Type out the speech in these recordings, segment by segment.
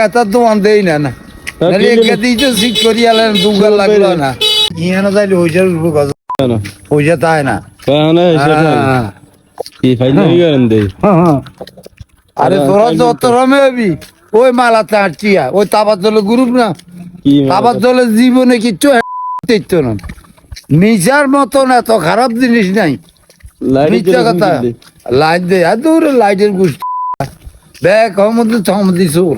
কথা তো দেই না না। তা নাহলে কি একে দিয়েছ সিট করিয়ালেন দুগাল লাগল না। ইয়ানো তাইলে পয়সার উপর কথা কেন পয়সা তাই না। কেন সেটা হ্যাঁ। কি ফাইল হয়ে। গেলেন দে। আরে তোরা যত রমে হবি ওই মালা তার চিয়া ওই তাবার জলে গ্রুপ না। কি তাবার জলে জীবনে কিচ্ছু দেখতো না। মিজার মতন এত খারাপ জিনিস নাই। মিথ্যা কথা। লাইট দে আর দূরে লাইটের গুষ্টি। ব্যাগ হমদি থমদি সুর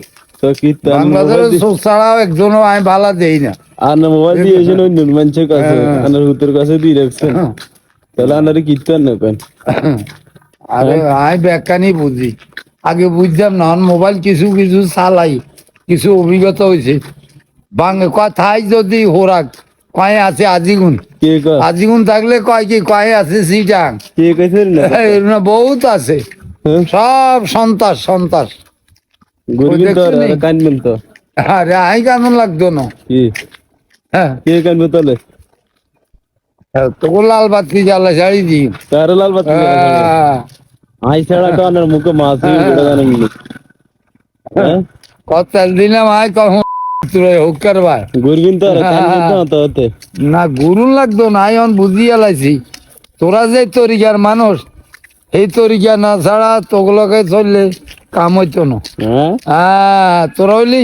ছাড়াও একজনও আমি ভালা দেই না। আর মোবাইল দিয়েছেন ওই নুন কাছে হ্যাঁ। আনার হুতের কাছে দিয়ে রাখছেন। তাহলে আনারে কিত্তার না কেন আরে আমি ব্যাখ্যানি বুঝি। আগে বুঝতাম না মোবাইল কিছু কিছু চালাই কিছু অভিজ্ঞতা হয়েছে। বাংলা কথাই যদি হোরাক কয়ে আছে আজিগুন। আজিগুন থাকলে কয় কি কয়ে আছে সিটাং। বহুত আছে। হ্যাঁ? সব সন্তাস সন্তাস গরিব তো আর কানবেন তো। আরে আই কেমন লাগতো না। কি? হ্যাঁ। কে কানবে তাহলে? তোকে লাল বাতি জ্বালা শাড়ি দি। কার লাল বাতি হ্যাঁ। আই ছাড়া তো আনার মুখে মাছ হয়ে। গেল জানেন নি হ্যাঁ? কত দিলাম আয় কখন না গুরুন লাগতো না বুঝিয়ে লাইছি তোরা যে তরিকার মানুষ এই তরিকা না ছাড়া তোগুলোকে চললে কাম হইতো না। হ্যাঁ? হ্যাঁ তোরা হইলি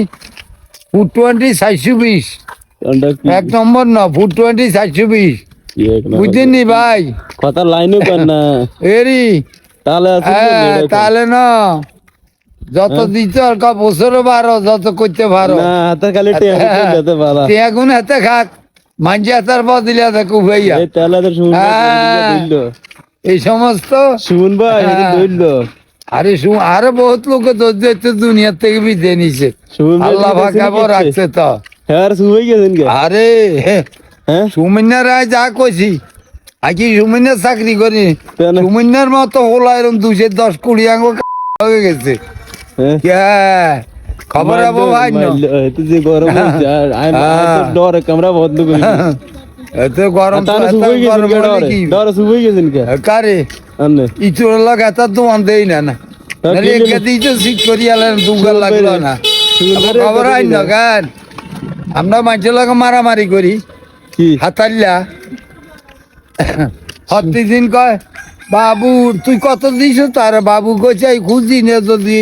ফুট টোয়েন্টি চারশো বিশ। এক নম্বর না ফুট টোয়েন্টি চারশো বিশ। বুঝলি ভাই? কথা লাইনও কান না। এরি। তাহলে হ্যাঁ তাহলে না। যত হ্যাঁ? দিতে আর কা বছরও পারো যত করতে পারো না হাতে খালি দিতে হাতে খাক। মাঞ্জি হাতার পর দিলে দেখো ভাইয়া এই তাহলে তো হ্যাঁ। এই সমস্ত? শুন ভাই হ্যাঁ। ধরল আরে শুন আরও বহুত লোক ধৈর্য দুনিয়ার থেকে বিদে নিছে আল্লাহ ফাঁকা রাখছে তো। হ্যাঁ গেছেন আরে হ্যাঁ? রায় যা কইছি আকি সুমিন্নার চাকরি করি কেন? সুমিন্নার মতো হলো এরকম দুশো দশ কুড়ি আঙ্গ হয়ে গেছে। খবর আবো ভাই যে গরম। ডরে কামরা বন্ধ করি এত গরম তো, কে? শুয়ে গেছেন কে? কারে? আনে। ইচুর দেই না না। তা নাহলে কি দিয়েছে সিট করিয়ালেন দুগাল লাগল না। খবর আইন না গান আমরা মানুষের লোক মারামারি করি। কি? হাতাল্লা। প্রতিদিন কয় বাবু তুই কত দিস? তার বাবু কইছে এই খুঁজি নে যদি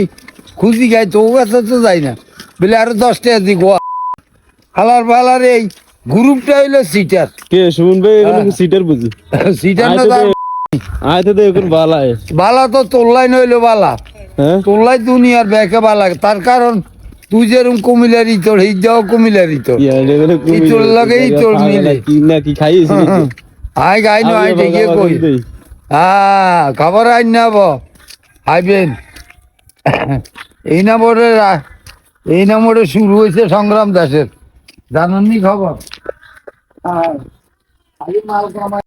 খুঁজি গাই তো কাছে তো যাই না। বলে আরও দশ টাকা দি গোয়া হালার ফালার এই গ্রুপটা হইল সিটার। কে শুন ভাই হ্যাঁ। সিটার বুঝি। সিটার না আয় তো এখন বালায় বালা তো তোল্লাই নইলো বালা। হ্যাঁ? তোল্লাই দুনিয়ার ব্যাকে বালা। তার কারণ তুই যেরকম কুমিলার ইতর এই যাও কুমিলার ইতর। ইতর লাগে ইতর মিলে। কি না কি খাইয়েছি আই গাই নো আই দেখে কই। হ্যাঁ খবর আইন নেব আইবেন এই নম্বরে এই নম্বরে শুরু হয়েছে সংগ্রাম দাসের। জানেননি খবর? আর মাল কামাই